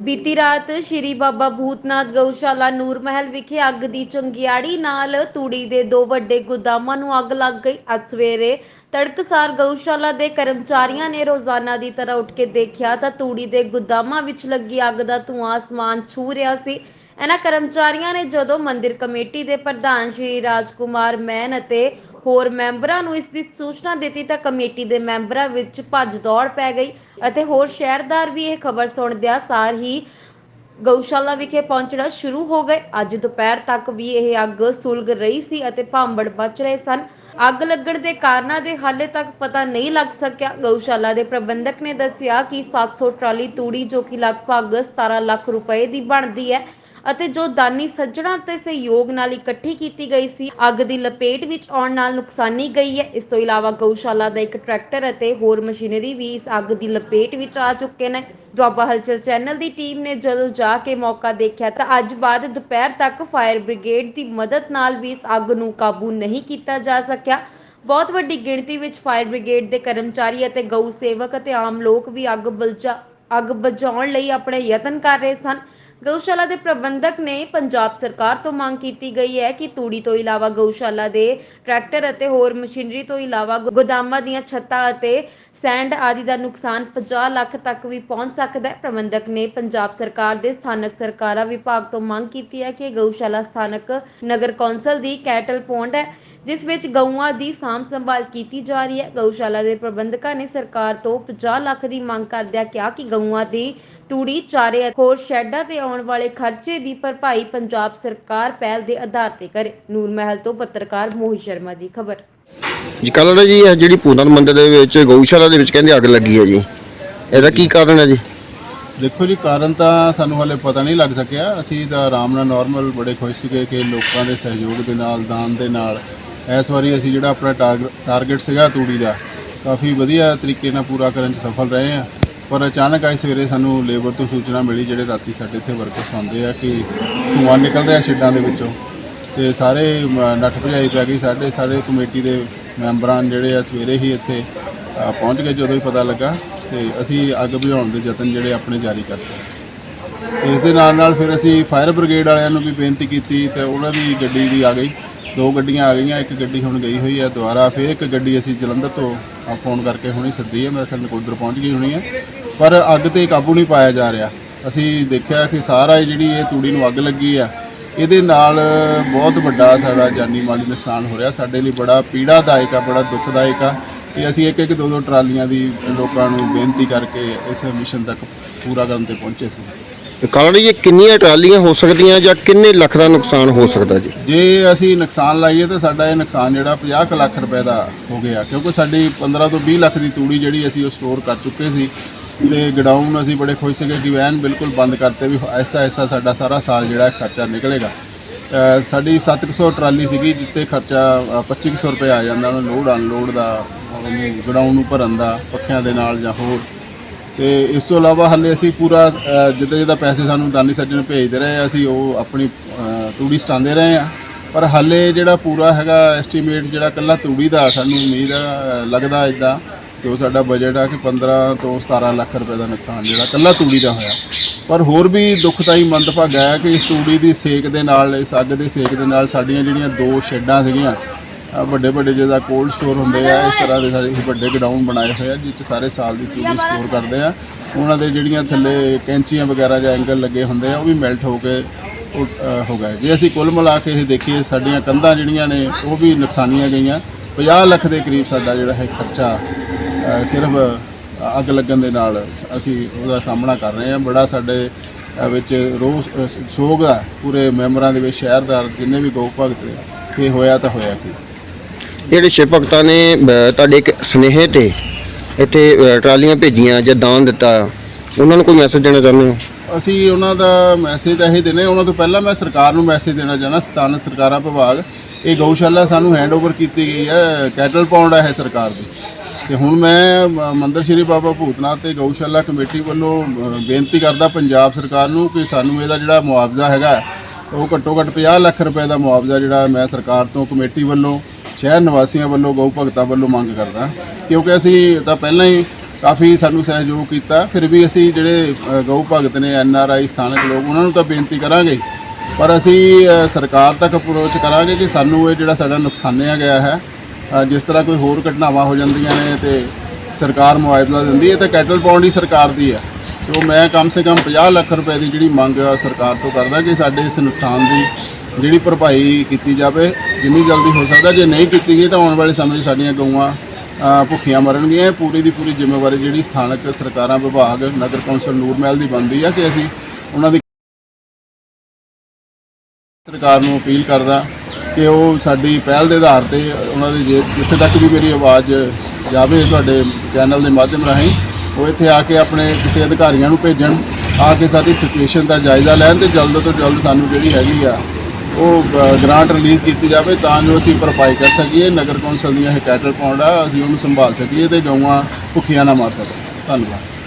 ਬੀਤੀ ਰਾਤ ਸ਼੍ਰੀ ਬਾਬਾ ਭੂਤਨਾਥ ਗਊਸ਼ਾਲਾ ਨੂਰ ਮਹਿਲ ਵਿਖੇ ਅੱਗ ਦੀ ਚੰਗਿਆੜੀ ਨਾਲ ਤੂੜੀ ਦੇ ਦੋ ਵੱਡੇ ਗੋਦਾਮਾਂ ਨੂੰ ਅੱਗ ਲੱਗ ਗਈ। ਅੱਜ ਸਵੇਰੇ ਤੜਕਸਾਰ ਗਊਸ਼ਾਲਾ ਦੇ ਕਰਮਚਾਰੀਆਂ ਨੇ ਰੋਜ਼ਾਨਾ ਦੀ ਤਰ੍ਹਾਂ ਉੱਠ ਕੇ ਦੇਖਿਆ ਤਾਂ ਤੂੜੀ ਦੇ ਗੋਦਾਮਾਂ ਵਿੱਚ ਲੱਗੀ ਅੱਗ ਦਾ ਧੂੰਆਂ ਅਸਮਾਨ ਛੂ ਰਿਹਾ ਸੀ। ਇਹਨਾਂ ਕਰਮਚਾਰੀਆਂ ਨੇ ਜਦੋਂ ਮੰਦਿਰ ਕਮੇਟੀ ਦੇ ਪ੍ਰਧਾਨ ਸ਼੍ਰੀ ਰਾਜਕੁਮਾਰ ਮੈਨ ਅਤੇ ਹੋਰ ਮੈਂਬਰਾਂ ਨੂੰ ਇਸ ਦੀ ਸੂਚਨਾ ਦਿੱਤੀ ਤਾਂ ਕਮੇਟੀ ਦੇ ਮੈਂਬਰਾਂ ਵਿੱਚ ਭੱਜ ਦੌੜ ਪੈ ਗਈ ਅਤੇ ਹੋਰ ਸ਼ਹਿਰਦਾਰ ਵੀ ਇਹ ਖਬਰ ਸੁਣਦਿਆਂ ਸਾਰ ਹੀ ਗਊਸ਼ਾਲਾ ਵਿਖੇ ਪਹੁੰਚਣਾ ਸ਼ੁਰੂ ਹੋ ਗਏ। ਅੱਜ ਦੁਪਹਿਰ ਤੱਕ ਵੀ ਇਹ ਅੱਗ ਸੁਲਗ ਰਹੀ ਸੀ ਅਤੇ ਭਾਂਬੜ ਬਚ ਰਹੇ ਸਨ। ਅੱਗ ਲੱਗਣ ਦੇ ਕਾਰਨਾਂ ਦੇ ਹਾਲੇ ਤੱਕ ਪਤਾ ਨਹੀਂ ਲੱਗ ਸਕਿਆ। ਗਊਸ਼ਾਲਾ ਦੇ ਪ੍ਰਬੰਧਕ ਨੇ ਦੱਸਿਆ ਕਿ 700 ਟਰਾਲੀ ਤੂੜੀ ਜੋ ਕਿ ਲਗਭਗ 17 ਲੱਖ ਰੁਪਏ ਦੀ ਬਣਦੀ ਹੈ ਅਤੇ ਜੋ ਦਾਨੀ ਸੱਜਣਾ ਤੇ ਸਹਿਯੋਗ ਨਾਲ ਇਕੱਠੀ ਕੀਤੀ ਗਈ ਸੀ, ਅੱਗ ਦੀ ਲਪੇਟ ਵਿੱਚ ਆਉਣ ਨਾਲ ਨੁਕਸਾਨੀ ਗਈ ਹੈ। ਇਸ ਤੋਂ ਇਲਾਵਾ ਗਊਸ਼ਾਲਾ ਦਾ ਇੱਕ ਟਰੈਕਟਰ ਅਤੇ ਹੋਰ ਮਸ਼ੀਨਰੀ ਵੀ ਇਸ ਅੱਗ ਦੀ ਲਪੇਟ ਵਿੱਚ ਆ ਚੁੱਕੇ ਨੇ। ਦੁਆਬਾ ਹਲਚਲ ਚੈਨਲ ਦੀ ਟੀਮ ਨੇ ਜਦੋਂ ਜਾ ਕੇ ਮੌਕਾ ਦੇਖਿਆ ਤਾਂ ਅੱਜ ਬਾਅਦ ਦੁਪਹਿਰ ਤੱਕ ਫਾਇਰ ਬ੍ਰਿਗੇਡ ਦੀ ਮਦਦ ਨਾਲ ਵੀ ਇਸ ਅੱਗ ਨੂੰ ਕਾਬੂ ਨਹੀਂ ਕੀਤਾ ਜਾ ਸਕਿਆ। ਬਹੁਤ ਵੱਡੀ ਗਿਣਤੀ ਵਿੱਚ ਫਾਇਰ ਬ੍ਰਿਗੇਡ ਦੇ ਕਰਮਚਾਰੀ ਅਤੇ ਗਊ ਸੇਵਕ ਅਤੇ ਆਮ ਲੋਕ ਵੀ ਅੱਗ ਬਲਜਾ, ਅੱਗ ਬੁਝਾਉਣ ਲਈ ਆਪਣੇ ਯਤਨ ਕਰ ਰਹੇ ਸਨ। ਗਊਸ਼ਾਲਾ ਦੇ ਪ੍ਰਬੰਧਕ ਨੇ ਪੰਜਾਬ ਸਰਕਾਰ ਤੋਂ ਮੰਗ ਕੀਤੀ ਗਈ ਹੈ ਕਿ ਤੂੜੀ ਤੋਂ ਇਲਾਵਾ ਗਊਸ਼ਾਲਾ ਦੇ ਟਰੈਕਟਰ ਅਤੇ ਹੋਰ ਮਸ਼ੀਨਰੀ ਤੋਂ ਇਲਾਵਾ ਗੋਦਾਮਾਂ ਦੀਆਂ ਛੱਤਾਂ ਅਤੇ ਸੈਂਡ ਆਦਿ ਦਾ ਨੁਕਸਾਨ 50 ਲੱਖ ਤੱਕ ਵੀ ਪਹੁੰਚ ਸਕਦਾ ਹੈ। ਪ੍ਰਬੰਧਕ ਨੇ ਪੰਜਾਬ ਸਰਕਾਰ ਦੇ ਸਥਾਨਕ ਸਰਕਾਰਾਂ ਵਿਭਾਗ ਤੋਂ ਮੰਗ ਕੀਤੀ ਹੈ ਕਿ ਗਊਸ਼ਾਲਾ ਸਥਾਨਕ ਨਗਰ ਕੌਂਸਲ ਦੀ ਕੈਟਲ ਪੌਂਡ ਹੈ, ਜਿਸ ਵਿੱਚ ਗਊਆਂ ਦੀ ਸਾਂਭ ਸੰਭਾਲ ਕੀਤੀ ਜਾ ਰਹੀ ਹੈ। ਗਊਸ਼ਾਲਾ ਦੇ ਪ੍ਰਬੰਧਕਾਂ ਨੇ ਸਰਕਾਰ ਤੋਂ 50 ਲੱਖ ਦੀ ਮੰਗ ਕਰਦਿਆਂ ਕਿਹਾ ਕਿ ਗਊਆਂ ਦੀ ਤੂੜੀ ਚਾਰੇ ਹੋਰ ਸ਼ੈੱਡਾਂ ਤੇ ਆਉਣ ਵਾਲੇ ਖਰਚੇ ਦੀ ਭਰਪਾਈ ਪੰਜਾਬ ਸਰਕਾਰ ਪਹਿਲ ਦੇ ਆਧਾਰ ਤੇ ਕਰੇ। ਨੂਰ ਮਹਿਲ ਤੋਂ ਪੱਤਰਕਾਰ ਮੋਹਿਤ ਸ਼ਰਮਾ ਦੀ ਖਬਰ। ਜੀ ਕੱਲ੍ਹ ਜੀ ਇਹ ਜਿਹੜੀ ਪੂਨਮ ਮੰਦਿਰ ਦੇ ਵਿੱਚ ਗਊਸ਼ਾਲਾ ਦੇ ਵਿੱਚ ਕਹਿੰਦੇ ਅੱਗ ਲੱਗੀ ਹੈ ਜੀ। ਇਹਦਾ ਕੀ ਕਾਰਨ ਹੈ ਜੀ? ਦੇਖੋ ਜੀ ਕਾਰਨ ਤਾਂ ਸਾਨੂੰ ਹਾਲੇ ਪਤਾ ਨਹੀਂ ਲੱਗ ਸਕਿਆ। ਅਸੀਂ ਤਾਂ ਆਰਾਮ ਨਾਲ ਨਾਰਮਲ ਬੜੇ ਖੁਸ਼ ਸੀਗੇ ਕਿ ਲੋਕਾਂ ਦੇ ਸਹਿਯੋਗ ਦੇ ਨਾਲ ਦਾਨ ਦੇ ਨਾਲ ਇਸ ਵਾਰੀ ਅਸੀਂ ਜਿਹੜਾ ਆਪਣਾ ਟਾਰਗ- ਟਾਰਗੇਟ ਸੀਗਾ ਤੂੜੀ ਦਾ ਕਾਫੀ ਵਧੀਆ ਤਰੀਕੇ ਨਾਲ ਪੂਰਾ ਕਰਨ 'ਚ ਸਫਲ ਰਹੇ ਆ ਪਰ ਅਚਾਨਕ ਅੱਜ ਸਵੇਰੇ ਸਾਨੂੰ ਲੇਬਰ ਤੋਂ ਸੂਚਨਾ ਮਿਲੀ, ਜਿਹੜੇ ਰਾਤੀ ਸਾਡੇ ਇੱਥੇ ਵਰਕਰਸ ਆਉਂਦੇ ਆ, ਕਿ ਧੂੰਆਂ ਨਿਕਲ ਰਿਹਾ ਸ਼ੈੱਡਾਂ ਦੇ ਵਿੱਚੋਂ। ਤੇ ਸਾਰੇ ਨੱਠ ਭਜਾਈ ਪੈ ਗਈ, ਸਾਡੇ ਸਾਰੇ ਕਮੇਟੀ ਦੇ ਮੈਂਬਰਾਂ ਜਿਹੜੇ ਆ ਸਵੇਰੇ ਹੀ ਇੱਥੇ ਪਹੁੰਚ ਗਏ, ਜਦੋਂ ਹੀ ਪਤਾ ਲੱਗਾ। ਤੇ ਅਸੀਂ ਅੱਗ ਬੁਝਾਉਣ ਦੇ ਯਤਨ ਜਿਹੜੇ ਆਪਣੇ ਜਾਰੀ ਕਰਤੇ। ਇਸ ਦੇ ਨਾਲ ਨਾਲ ਫਿਰ ਅਸੀਂ ਫਾਇਰ ਬ੍ਰਿਗੇਡ ਵਾਲਿਆਂ ਨੂੰ ਵੀ ਬੇਨਤੀ ਕੀਤੀ ਤੇ ਉਹਨਾਂ ਦੀ ਗੱਡੀ ਵੀ ਆ ਗਈ। ਦੋ ਗੱਡੀਆਂ ਆ ਗਈਆਂ, ਇੱਕ ਗੱਡੀ ਹੁਣ ਗਈ ਹੋਈ ਹੈ ਦੁਬਾਰਾ, ਫਿਰ ਇੱਕ ਗੱਡੀ ਅਸੀਂ ਜਲੰਧਰ ਤੋਂ ਫੋਨ ਕਰਕੇ ਹੁਣੀ ਸੱਦੀ ਹੈ ਮੇਰੇ ਖਿਆਲ ਨਕੋਦਰ ਪਹੁੰਚ ਗਈ ਹੋਣੀ ਹੈ ਪਰ ਅੱਗ ਤੇ ਕਾਬੂ ਨਹੀਂ ਪਾਇਆ ਜਾ ਰਿਹਾ। ਅਸੀਂ ਦੇਖਿਆ ਕਿ ਸਾਰਾ ਜਿਹੜੀ ਇਹ ਤੂੜੀ ਨੂੰ ਅੱਗ ਲੱਗੀ ਆ ਇਹਦੇ ਨਾਲ ਬਹੁਤ ਵੱਡਾ ਸਾਡਾ ਜਾਨੀ ਮਾਲੀ ਨੁਕਸਾਨ ਹੋ ਰਿਹਾ। ਸਾਡੇ ਲਈ ਬੜਾ ਪੀੜਾਦਾਇਕ ਆ ਬੜਾ ਦੁਖਦਾਇਕ ਆ। ਕਿ ਅਸੀਂ ਇੱਕ ਇੱਕ ਦੋ ਦੋ ਟਰਾਲੀਆਂ ਦੀ ਲੋਕਾਂ ਨੂੰ ਬੇਨਤੀ ਕਰਕੇ ਇਸ ਮਿਸ਼ਨ ਤੱਕ ਪੂਰਾ ਕਰਨ ਤੇ ਪਹੁੰਚੇ ਸੀ। ਕੱਲ੍ਹ ਜੀ ਕਿੰਨੀਆਂ ਟਰਾਲੀਆਂ ਹੋ ਸਕਦੀਆਂ ਜਾਂ ਕਿੰਨੇ ਲੱਖ ਦਾ ਨੁਕਸਾਨ ਹੋ ਸਕਦਾ ਜੀ? ਜੇ ਅਸੀਂ ਨੁਕਸਾਨ ਲਾਈਏ ਤਾਂ ਸਾਡਾ ਇਹ ਨੁਕਸਾਨ ਜਿਹੜਾ 50 ਕੁ ਲੱਖ ਰੁਪਏ ਦਾ ਹੋ ਗਿਆ। ਕਿਉਂਕਿ ਸਾਡੀ 15 ਤੋਂ 20 ਲੱਖ ਦੀ ਤੂੜੀ ਜਿਹੜੀ ਅਸੀਂ ਉਹ ਸਟੋਰ ਕਰ ਚੁੱਕੇ ਸੀ ਤੇ ਗਡਾਊਨ ਅਸੀਂ ਬੜੇ ਖੁਸ਼ ਸੀਗੇ ਕਿ ਵੈਨ ਬਿਲਕੁਲ ਬੰਦ ਕਰਤੇ ਵੀ ਐਸਾ ਐਸਾ ਸਾਡਾ ਸਾਰਾ ਸਾਲ ਜਿਹੜਾ ਖਰਚਾ ਨਿਕਲੇਗਾ। ਅ, ਸਾਡੀ 700 ਟਰਾਲੀ ਸੀਗੀ ਜਿੱਤੇ ਖਰਚਾ ਅ, 2500 ਰੁਪਏ ਆ ਜਾਂਦਾ ਉਹਨੂੰ ਲੋਡ ਅਨਲੋਡ ਦਾ ਗਡਾਊਨ ਨੂੰ ਭਰਨ ਦਾ ਪੱਖਿਆਂ ਦੇ ਨਾਲ ਜਾਂ ਹੋਰ। ਤੇ ਇਸ ਤੋਂ ਇਲਾਵਾ ਹਾਲੇ ਅਸੀਂ ਪੂਰਾ ਜਿੱਦਾਂ ਜਿੱਦਾਂ ਪੈਸੇ ਸਾਨੂੰ ਦਾਨੀ ਸੱਜਣ ਭੇਜਦੇ ਰਹੇ ਅਸੀਂ ਉਹ ਆਪਣੀ ਅ, ਤੂੜੀ ਸਟਾਉਂਦੇ ਰਹੇ ਆ। ਪਰ ਹਾਲੇ ਜਿਹੜਾ ਪੂਰਾ ਹੈਗਾ ਐਸਟੀਮੇਟ ਜਿਹੜਾ ਕੱਲਾ ਤੂੜੀ ਦਾ ਸਾਨੂੰ ਉਮੀਦ ਲੱਗਦਾ ਇਦਾਂ ਜੋ ਸਾਡਾ ਬਜਟ ਆ ਕਿ 15 ਤੋਂ 17 ਲੱਖ ਰੁਪਏ ਦਾ ਨੁਕਸਾਨ ਜਿਹੜਾ ਕੱਲਾ ਤੂੜੀ ਦਾ ਹੋਇਆ। ਪਰ ਹੋਰ ਵੀ ਦੁਖਦਾਈ ਮੰਦਭਾਗਾ ਹੈ ਕਿ ਇਸ ਤੂੜੀ ਦੀ ਸੇਕ ਦੇ ਨਾਲ ਇਸ ਅੱਗ ਦੇ ਸੇਕ ਦੇ ਨਾਲ ਸਾਡੀਆਂ ਜਿਹੜੀਆਂ ਦੋ ਸ਼ੈੱਡਾਂ ਸੀਗੀਆਂ ਵੱਡੇ ਵੱਡੇ ਜਿਹਦਾ ਕੋਲਡ ਸਟੋਰ ਹੁੰਦੇ ਆ ਇਸ ਤਰ੍ਹਾਂ ਦੇ ਸਾਰੇ ਵੱਡੇ ਗਡਾਊਨ ਬਣਾਏ ਹੋਏ ਆ ਜਿਸ 'ਚ ਸਾਰੇ ਸਾਲ ਦੀ ਤੂੜੀ ਸਟੋਰ ਕਰਦੇ ਆ। ਉਹਨਾਂ ਦੇ ਜਿਹੜੀਆਂ ਥੱਲੇ ਕੈਂਚੀਆਂ ਵਗੈਰਾ ਜਾਂ ਐਂਗਲ ਲੱਗੇ ਹੁੰਦੇ ਆ ਉਹ ਵੀ ਮੈਲਟ ਹੋ ਕੇ ਉਹ, ਹੋ ਗਏ। ਜੇ ਅਸੀਂ ਕੁੱਲ ਮਿਲਾ ਕੇ ਇਹ ਦੇਖੀਏ ਸਾਡੀਆਂ ਕੰਧਾਂ ਜਿਹੜੀਆਂ ਨੇ ਉਹ ਵੀ ਨੁਕਸਾਨੀਆਂ ਗਈਆਂ। 50 ਲੱਖ ਦੇ ਕਰੀਬ ਸਾਡਾ ਜਿਹੜਾ ਹੈ ਖਰਚਾ ਸਿਰਫ ਅੱਗ ਲੱਗਣ ਦੇ ਨਾਲ ਅਸੀਂ ਉਹਦਾ ਸਾਹਮਣਾ ਕਰ ਰਹੇ ਹਾਂ। ਬੜਾ ਸਾਡੇ ਵਿੱਚ ਰੋਸ ਸੋਗ ਹੈ ਪੂਰੇ ਮੈਂਬਰਾਂ ਦੇ ਵਿੱਚ ਸ਼ਹਿਰਦਾਰ ਜਿੰਨੇ ਵੀ ਗਊ ਭਗਤ ਨੇ ਕਿ ਹੋਇਆ ਤਾਂ ਹੋਇਆ ਕੀ ਜਿਹੜੇ ਸ਼ਿਵ ਭਗਤਾਂ ਨੇ ਤੁਹਾਡੇ ਇੱਕ ਸੁਨੇਹੇ ਤੇ ਇੱਥੇ ਟਰਾਲੀਆਂ ਭੇਜੀਆਂ ਜਾਂ ਦਾਨ ਦਿੱਤਾ ਉਹਨਾਂ ਨੂੰ ਕੋਈ ਮੈਸੇਜ ਦੇਣਾ ਚਾਹੁੰਦੇ ਹੋ? ਅਸੀਂ ਉਹਨਾਂ ਦਾ ਮੈਸੇਜ ਤਾਂ ਇਹ ਦੇਣੇ ਉਹਨਾਂ ਤੋਂ ਪਹਿਲਾਂ ਮੈਂ ਸਰਕਾਰ ਨੂੰ ਮੈਸੇਜ ਦੇਣਾ ਚਾਹਣਾ ਸਥਾਨਕ ਸਰਕਾਰਾਂ ਵਿਭਾਗ। ਇਹ ਗਊਸ਼ਾਲਾ ਸਾਨੂੰ ਹੈਂਡਓਵਰ ਕੀਤੀ ਗਈ ਹੈ ਕੈਟਲ ਪਾਉਂਡ ਹੈ ਸਰਕਾਰ ਦੀ। ਤੇ ਹੁਣ ਮੈਂ ਮੰਦਰ ਸ਼੍ਰੀ ਬਾਬਾ ਭੂਤਨਾਥ ਤੇ ਗਊਸ਼ਾਲਾ ਕਮੇਟੀ ਵੱਲੋਂ ਬੇਨਤੀ ਕਰਦਾ ਪੰਜਾਬ ਸਰਕਾਰ ਨੂੰ ਕਿ ਸਾਨੂੰ ਇਹਦਾ ਜਿਹੜਾ ਮੁਆਵਜ਼ਾ ਹੈਗਾ, ਉਹ ਘੱਟੋ ਘੱਟ 50 ਲੱਖ ਰੁਪਏ ਦਾ ਮੁਆਵਜ਼ਾ ਜਿਹੜਾ ਮੈਂ ਸਰਕਾਰ ਤੋਂ, ਕਮੇਟੀ ਵੱਲੋਂ, ਸ਼ਹਿਰ ਨਿਵਾਸੀਆਂ ਵੱਲੋਂ, ਗਊ ਭਗਤਾਂ ਵੱਲੋਂ ਮੰਗ ਕਰਦਾ। ਕਿਉਂਕਿ ਅਸੀਂ ਤਾਂ ਪਹਿਲਾਂ ਹੀ ਕਾਫੀ ਸਾਨੂੰ ਸਹਿਯੋਗ ਕੀਤਾ, ਫਿਰ ਵੀ ਅਸੀਂ ਜਿਹੜੇ ਗਊ ਭਗਤ ਨੇ, ਐਨ ਆਰ ਆਈ, ਸਥਾਨਕ ਲੋਕ, ਉਹਨਾਂ ਨੂੰ ਤਾਂ ਬੇਨਤੀ ਕਰਾਂਗੇ। ਪਰ ਅਸੀਂ ਸਰਕਾਰ ਤੱਕ ਅਪਰੋਚ ਕਰਾਂਗੇ ਕਿ ਸਾਨੂੰ ਇਹ ਜਿਹੜਾ ਸਾਡਾ ਨੁਕਸਾਨਿਆ ਗਿਆ ਹੈ ਜਿਸ ਤਰ੍ਹਾਂ ਕੋਈ ਹੋਰ ਘਟਨਾਵਾਂ ਹੋ ਜਾਂਦੀਆਂ ਨੇ ਤੇ ਸਰਕਾਰ ਮੁਆਵਜ਼ਾ ਦਿੰਦੀ ਹੈ ਤੇ ਕੈਟਲ ਪਾਉਣ ਦੀ ਸਰਕਾਰ ਦੀ ਹੈ। ਤੇ ਉਹ ਮੈਂ ਕਮ ਸੇ ਕਮ 50 ਲੱਖ ਰੁਪਏ ਦੀ ਜਿਹੜੀ ਮੰਗ ਸਰਕਾਰ ਤੋਂ ਕਰਦਾ ਕਿ ਸਾਡੇ ਇਸ ਨੁਕਸਾਨ ਦੀ ਜਿਹੜੀ ਭਰਪਾਈ ਕੀਤੀ ਜਾਵੇ, ਜਿੰਨੀ ਜਲਦੀ ਹੋ ਸਕਦਾ, ਜੇ ਨਹੀਂ ਕੀਤੀ ਗਈ ਤਾਂ ਆਉਣ ਵਾਲੇ ਸਮੇਂ 'ਚ ਸਾਡੀਆਂ ਗਊਆਂ ਭੁੱਖੀਆਂ ਮਰਨਗੀਆਂ। ਇਹ ਪੂਰੀ ਦੀ ਪੂਰੀ ਜ਼ਿੰਮੇਵਾਰੀ ਜਿਹੜੀ ਸਥਾਨਕ ਸਰਕਾਰਾਂ, ਵਿਭਾਗ, ਨਗਰ ਕੌਂਸਲ ਨੂਰਮਹਿਲ ਦੀ ਬਣਦੀ ਆ ਕਿ ਅਸੀਂ ਉਹਨਾਂ ਦੀ ਸਰਕਾਰ ਨੂੰ ਅਪੀਲ ਕਰਦਾ ਕਿ ਉਹ ਸਾਡੀ ਪਹਿਲ ਦੇ ਆਧਾਰ ਤੇ ਉਹਨਾਂ ਦੇ ਜੇ- ਜਿੱਥੇ ਤੱਕ ਵੀ ਮੇਰੀ ਆਵਾਜ਼ ਜਾਵੇ ਤੁਹਾਡੇ ਚੈਨਲ ਦੇ ਮਾਧਿਅਮ ਰਾਹੀਂ, ਉਹ ਇੱਥੇ ਆ ਕੇ ਆਪਣੇ ਕਿਸੇ ਅਧਿਕਾਰੀਆਂ ਨੂੰ ਭੇਜਣ, ਆ ਕੇ ਸਾਡੀ ਸਿਚੁਏਸ਼ਨ ਦਾ ਜਾਇਜ਼ਾ ਲੈਣ ਤੇ ਜਲਦ ਤੋਂ ਜਲਦ ਸਾਨੂੰ ਜਿਹੜੀ ਹੈਗੀ ਆ, ਉਹ ਗ੍ਰਾਂਟ ਰਿਲੀਜ਼ ਕੀਤੀ ਜਾਵੇ ਤਾਂ ਜੋ ਅਸੀਂ ਭਰਪਾਈ ਕਰ ਸਕੀਏ, ਨਗਰ ਕੌਂਸਲ ਦੀਆਂ ਇਹ ਕੈਟਲ ਪਾਉਂਡ ਆ, ਅਸੀਂ ਉਹਨੂੰ ਸੰਭਾਲ ਸਕੀਏ ਤੇ ਗਊਆਂ ਭੁੱਖੀਆਂ ਨਾ ਮਰ ਸਕਣ। ਧੰਨਵਾਦ।